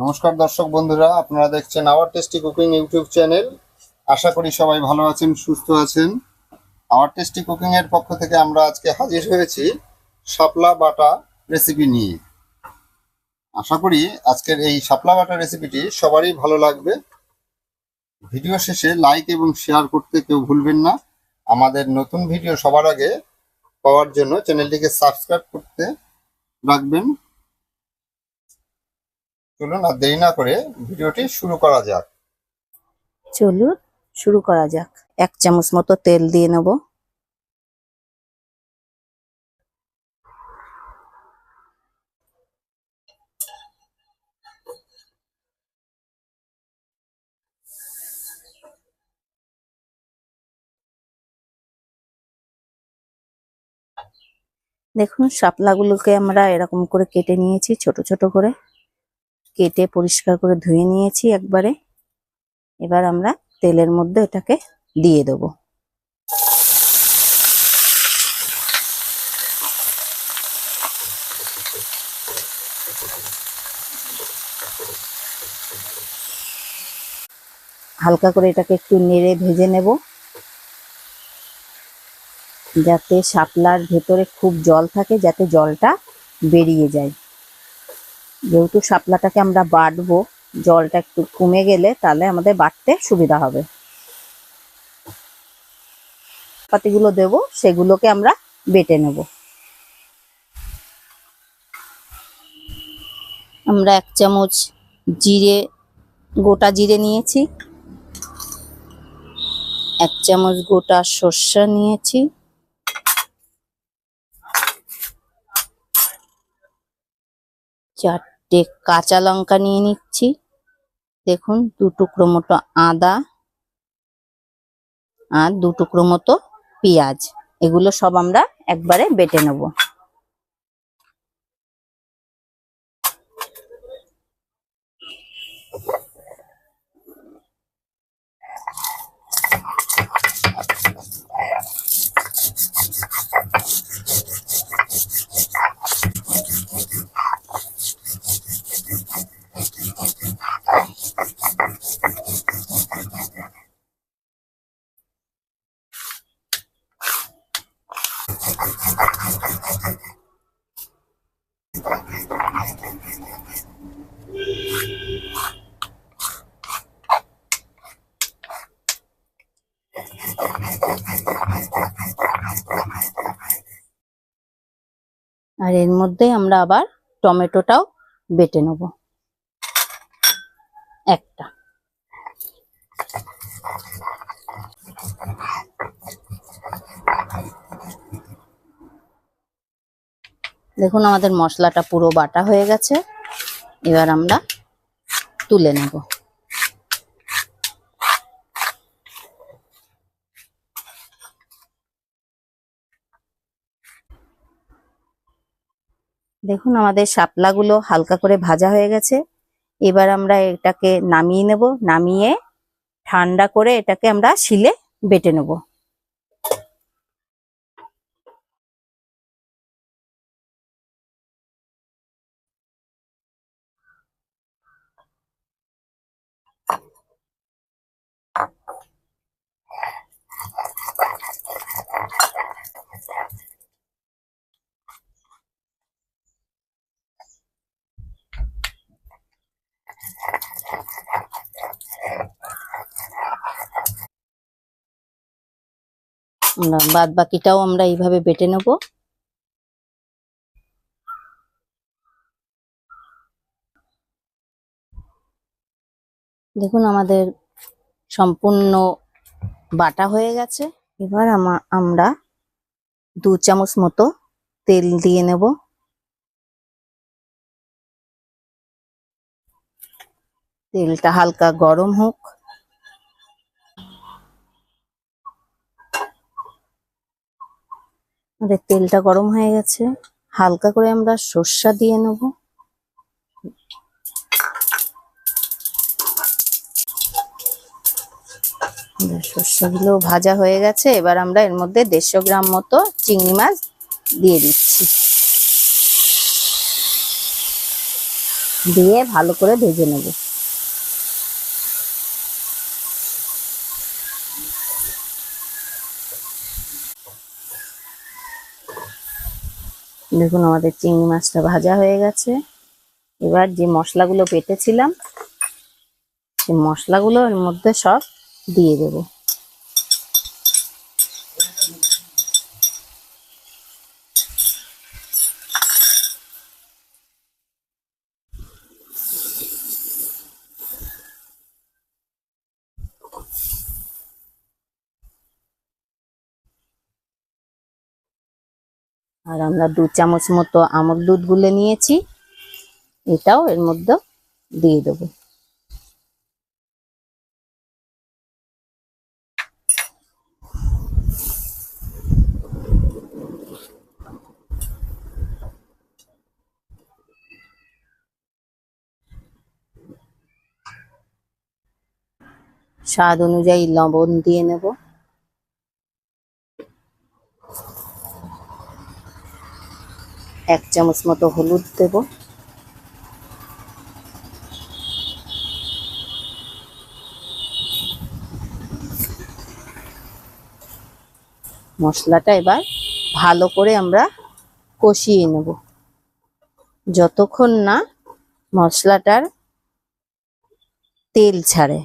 নমস্কার দর্শক বন্ধুরা, আপনারা দেখছেন our tasty cooking YouTube channel. আশা করি সবাই ভালো আছেন, সুস্থ আছেন। আওয়ার টেস্টি কুকিং এর পক্ষ থেকে আমরা আজকে হাজির হয়েছি শাপলা বাটা রেসিপি নিয়ে। আশা করি আজকের এই শাপলা বাটা রেসিপিটি সবারই ভালো লাগবে। ভিডিও শেষে লাইক এবং শেয়ার করতে কেউ ভুলবেন না। আমাদের নতুন ভিডিও সবার আগে পাওয়ার জন্য চ্যানেলটিকে সাবস্ক্রাইব করতে রাখবেন। চলুন আর দেরি না করে ভিডিওটি শুরু করা যাক। চলুন, শুরু করা যাক। এক চামচ মতো তেল দিয়ে নেব। দেখুন, শাপলাগুলোকে আমরা এরকম করে কেটে নিয়েছি, ছোট ছোট করে। কেটে পরিষ্কার করে ধুয়ে নিয়েছি একবারে। এবার আমরা তেলের মধ্যে এটাকে দিয়ে দেবো। হালকা করে এটাকে একটু নেড়ে ভেজে নেব। যাতে শাপলার ভেতরে খুব জল থাকে, যাতে জলটা বেরিয়ে যায়। যেহেতু শাপলাটাকে আমরা বাটবো, জলটা একটু কমে গেলে তাহলে আমাদের বাটতে সুবিধা হবে। পাতিগুলো দেব, সেগুলোকে আমরা বেটে নেব। আমরা এক চামচ জিরে, গোটা জিরে নিয়েছি। এক চামচ গোটা সর্ষা নিয়েছি। চারটে কাঁচা লঙ্কা নিয়ে নিচ্ছি। দেখুন, দু টুকরো মতো আদা আর দু টুকরো মতো পেঁয়াজ। এগুলো সব আমরা একবারে বেটে নেব। আর এর মধ্যে আমরা আবার টমেটোটাও বেটে নেব। একটা। দেখুন, আমাদের মশলাটা পুরো বাটা হয়ে গেছে। এবার আমরা তুলে নেব। দেখুন, আমাদের শাপলাগুলো হালকা করে ভাজা হয়ে গেছে। এবার আমরা এটাকে নামিয়ে নেব নামিয়ে ঠান্ডা করে এটাকে আমরা শিলে বেটে নেব আমরা বাদ বাকিটাও আমরা এইভাবে বেটে নেব। দেখুন আমাদের সম্পূর্ণ বাটা হয়ে গেছে। এবার আমা- আমরা দু চামচ মতো তেল দিয়ে নেব। তেলটা হালকা গরম হোক। আমাদের তেলটা গরম হয়ে গেছে। হালকা করে আমরা সর্ষা দিয়ে নেব। সর্ষাগুলো ভাজা হয়ে গেছে। এবার আমরা এর মধ্যে দেড়শো গ্রাম মতো চিংড়ি মাছ দিয়ে দিচ্ছি। দিয়ে ভালো করে ভেজে নেব। দেখুন, আমাদের চিংড়ি মাছটা ভাজা হয়ে গেছে। এবার যে মশলাগুলো বেটেছিলাম সেই মশলাগুলো এর মধ্যে সব দিয়ে দেব। আর আমরা দু চামচ মতো আমল দুধ গুলে নিয়েছি। এটাও এর মধ্যে দিয়ে দেবো। স্বাদ অনুযায়ী লবণ দিয়ে নেব। এক চামচ মতো হলুদ দেব। মশলাটা এবার ভালো করে আমরা কষিয়ে নেব। যতক্ষণ না মশলাটার তেল ছাড়ে।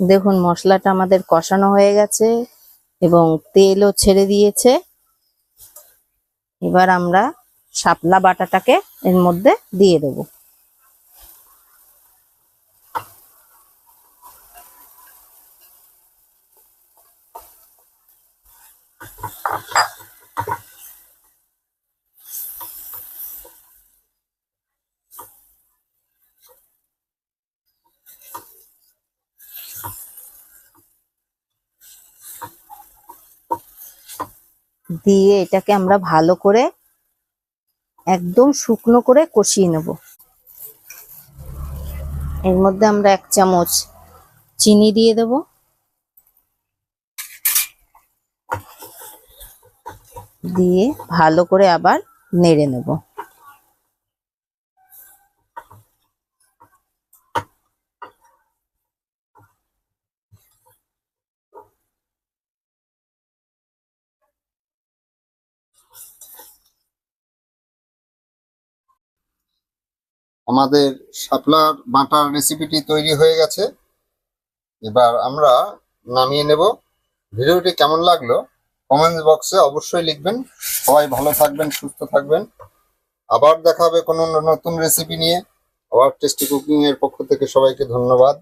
দেখুন, মশলাটা আমাদের কষানো হয়ে গেছে। এবং তেলও ছেড়ে দিয়েছে। এবার আমরা শাপলা বাটাটাকে এর মধ্যে দিয়ে দেব। দিয়ে এটাকে আমরা ভালো করে একদম শুকনো করে কষিয়ে নেব। এর মধ্যে আমরা এক চামচ চিনি দিয়ে দেব। দিয়ে ভালো করে আবার নেড়ে নেব। আমাদের শাপলার বাটার রেসিপিটি তৈরি হয়ে গেছে। এবার আমরা নামিয়ে নেব। ভিডিওটি কেমন লাগল কমেন্ট বক্সে অবশ্যই লিখবেন। সবাই ভালো থাকবেন, সুস্থ থাকবেন। আবার দেখা হবে কোনো নতুন রেসিপি নিয়ে। আবার টেস্টি কুকিং এর পক্ষ থেকে সবাইকে ধন্যবাদ।